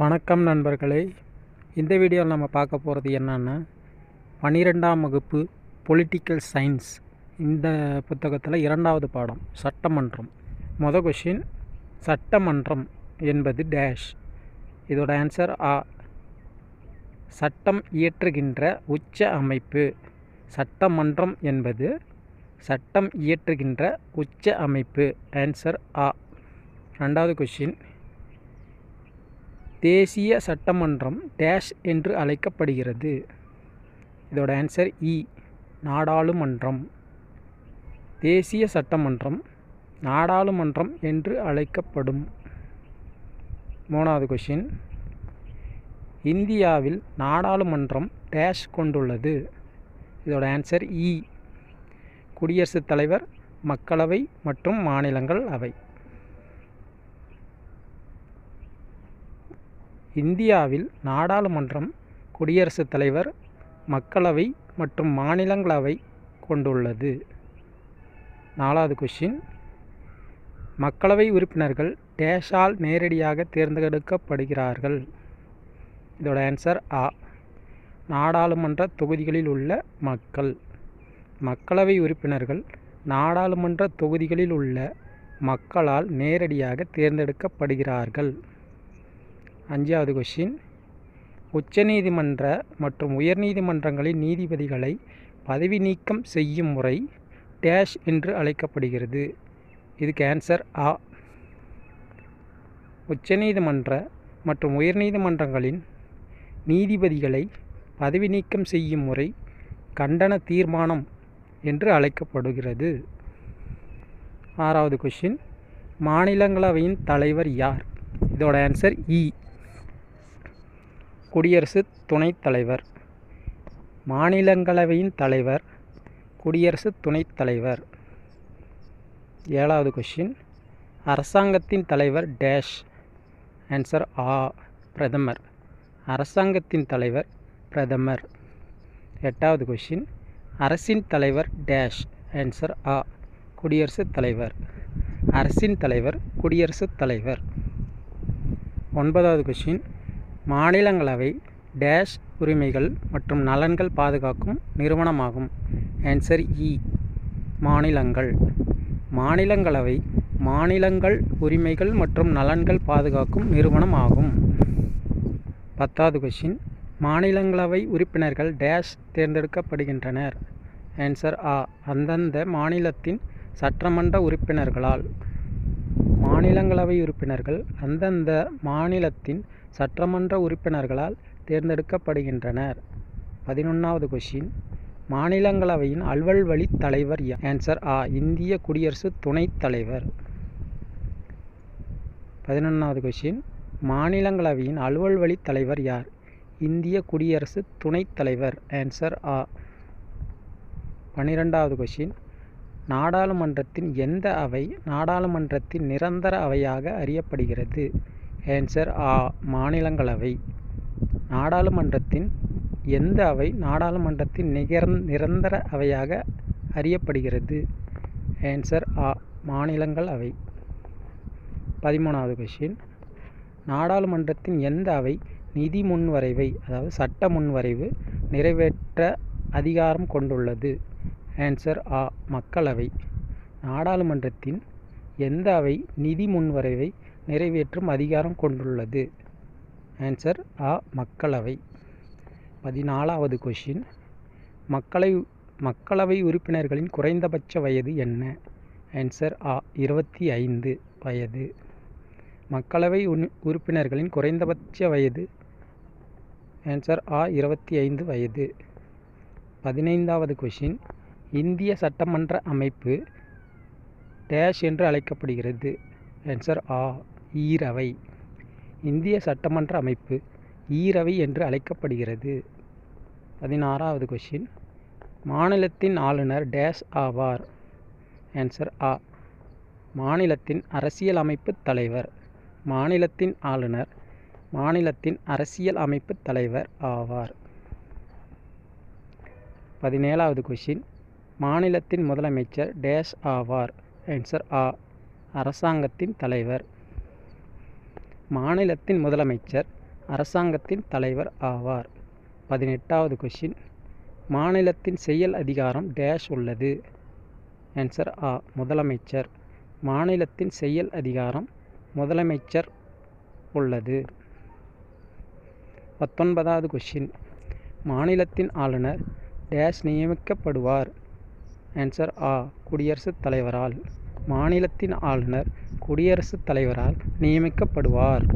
வணக்கம் நண்பர்களே. இந்த வீடியோவில் நம்ம பார்க்க போகிறது என்னென்னா பன்னிரெண்டாம் வகுப்பு பொலிட்டிக்கல் சயின்ஸ் இந்த புத்தகத்தில் இரண்டாவது பாடம் சட்டமன்றம். மொதல் கொஷின் சட்டமன்றம் என்பது டேஷ் இதோட ஆன்சர் ஆ சட்டம் இயற்றுகின்ற உச்ச அமைப்பு. சட்டமன்றம் என்பது சட்டம் இயற்றுகின்ற உச்ச அமைப்பு. ஆன்சர் ஆ ரெண்டாவது கொஷின் தேசிய சட்டமன்றம் டேஷ் என்று அழைக்கப்படுகிறது. இதோட ஆன்சர் இ நாடாளுமன்றம். தேசிய சட்டமன்றம் நாடாளுமன்றம் என்று அழைக்கப்படும். மூணாவது கொஷின் இந்தியாவில் நாடாளுமன்றம் டேஷ் கொண்டுள்ளது. இதோட ஆன்சர் இ. குடியரசுத் தலைவர் மக்களவை மற்றும் மாநிலங்கள் அவை. இந்தியாவில் நாடாளுமன்றம் குடியரசுத் தலைவர் மக்களவை மற்றும் மாநிலங்களவை கொண்டுள்ளது. நாலாவது கொஷின் மக்களவை உறுப்பினர்கள் டேஷால் நேரடியாக தேர்ந்தெடுக்கப்படுகிறார்கள். இதோட ஆன்சர் ஆ நாடாளுமன்ற தொகுதிகளில் உள்ள மக்கள். மக்களவை உறுப்பினர்கள் நாடாளுமன்ற தொகுதிகளில் உள்ள மக்களால் நேரடியாக தேர்ந்தெடுக்கப்படுகிறார்கள். அஞ்சாவது கொஷின் உச்சநீதிமன்ற மற்றும் உயர்நீதிமன்றங்களின் நீதிபதிகளை பதவி நீக்கம் செய்யும் முறை டேஷ் என்று அழைக்கப்படுகிறது. இதுக்கு ஆன்சர் ஆ உச்சநீதிமன்ற மற்றும் உயர்நீதிமன்றங்களின் நீதிபதிகளை பதவி நீக்கம் செய்யும் முறை கண்டன தீர்மானம் என்று அழைக்கப்படுகிறது. ஆறாவது கொஷின் மாநிலங்களவையின் தலைவர் யார்? இதோட ஆன்சர் இ e. குடியரசு துணைத் தலைவர். மாநிலங்களவையின் தலைவர் குடியரசு துணைத் தலைவர். ஏழாவது கொஷின் அரசாங்கத்தின் தலைவர் டேஷ். ஆன்சர் ஆ பிரதமர். அரசாங்கத்தின் தலைவர் பிரதமர். எட்டாவது கொஷின் அரசின் தலைவர் டேஷ். ஆன்சர் ஆ குடியரசுத் தலைவர். அரசின் தலைவர் குடியரசுத் தலைவர். ஒன்பதாவது கொஷின் மாநிலங்களவை டேஷ் உரிமைகள் மற்றும் நலன்கள் பாதுகாக்கும் நிறுவனமாகும். ஆன்சர் இ e. மாநிலங்கள். மாநிலங்களவை மாநிலங்கள் உரிமைகள் மற்றும் நலன்கள் பாதுகாக்கும் நிறுவனம் ஆகும் பத்தாவது கொஷின் மாநிலங்களவை உறுப்பினர்கள் டேஷ் தேர்ந்தெடுக்கப்படுகின்றனர். ஆன்சர் ஆ அந்தந்த மாநிலத்தின் சட்டமன்ற உறுப்பினர்களால். மாநிலங்களவை உறுப்பினர்கள் அந்தந்த மாநிலத்தின் சட்டமன்ற உறுப்பினர்களால் தேர்ந்தெடுக்கப்படுகின்றனர். பதினொன்றாவது கொஷின் மாநிலங்களவையின் அலுவல் வழி தலைவர் ஆன்சர் ஆ இந்திய குடியரசு துணைத் தலைவர். பதினொன்றாவது கொஷின் மாநிலங்களவையின் அலுவல் வழி தலைவர் யார்? இந்திய குடியரசு துணைத் தலைவர் ஆன்சர் ஆ. பன்னிரெண்டாவது கொஷின் நாடாளுமன்றத்தின் எந்த அவை நாடாளுமன்றத்தின் நிரந்தர அவையாக அறியப்படுகிறது? ஏன்சர் ஆ. மாநிலங்களவை. நாடாளுமன்றத்தின் எந்த அவை நாடாளுமன்றத்தின் நிகர் நிரந்தர அவையாக அறியப்படுகிறது? ஏன்சர் ஆ. மாநிலங்கள் அவை. பதிமூணாவது கொஷின் நாடாளுமன்றத்தின் எந்த அவை நிதி முன்வரைவை அதாவது சட்ட முன்வரைவு நிறைவேற்ற அதிகாரம் கொண்டுள்ளது? ஆன்சர் ஆ. மக்களவை. நாடாளுமன்றத்தின் எந்த அவை நிதி முன்வரைவை நிறைவேற்றும் அதிகாரம் கொண்டுள்ளது? ஆன்சர் ஆ மக்களவை. பதினாலாவது கொஷின் மக்களை மக்களவை உறுப்பினர்களின் குறைந்தபட்ச வயது என்ன? ஆன்சர் ஆ இருபத்தி ஐந்து வயது. மக்களவை உறுப்பினர்களின் குறைந்தபட்ச வயது? ஆன்சர் ஆ இருபத்தி ஐந்து வயது. பதினைந்தாவது கொஷின் இந்திய சட்டமன்ற அமைப்பு டேஷ் என்று அழைக்கப்படுகிறது. ஆன்சர் ஆ ஈரவை. இந்திய சட்டமன்ற அமைப்பு ஈரவை என்று அழைக்கப்படுகிறது. பதினாறாவது கொஷின் மாநிலத்தின் ஆளுநர் டேஷ் ஆவார். ஆன்சர் ஆ மாநிலத்தின் அரசியல் அமைப்பு தலைவர். மாநிலத்தின் ஆளுநர் மாநிலத்தின் அரசியல் அமைப்பு தலைவர் ஆவார். பதினேழாவது கொஷின் மாநிலத்தின் முதலமைச்சர் டேஷ் ஆவார். ஆன்சர் ஆ அரசாங்கத்தின் தலைவர். மாநிலத்தின் முதலமைச்சர் அரசாங்கத்தின் தலைவர் ஆவார். பதினெட்டாவது கொஷின் மாநிலத்தின் செயல் அதிகாரம் டேஷ் உள்ளது. ஆன்சர் ஆ முதலமைச்சர். மாநிலத்தின் செயல் அதிகாரம் முதலமைச்சர் உள்ளது. பத்தொன்பதாவது கொஷின் மாநிலத்தின் ஆளுநர் டேஷ் நியமிக்கப்படுவார். ஆன்சர் ஆ குடியரசுத் தலைவரால். மாநிலத்தின் ஆளுநர் குடியரசுத் தலைவரால் நியமிக்கப்படுவார்.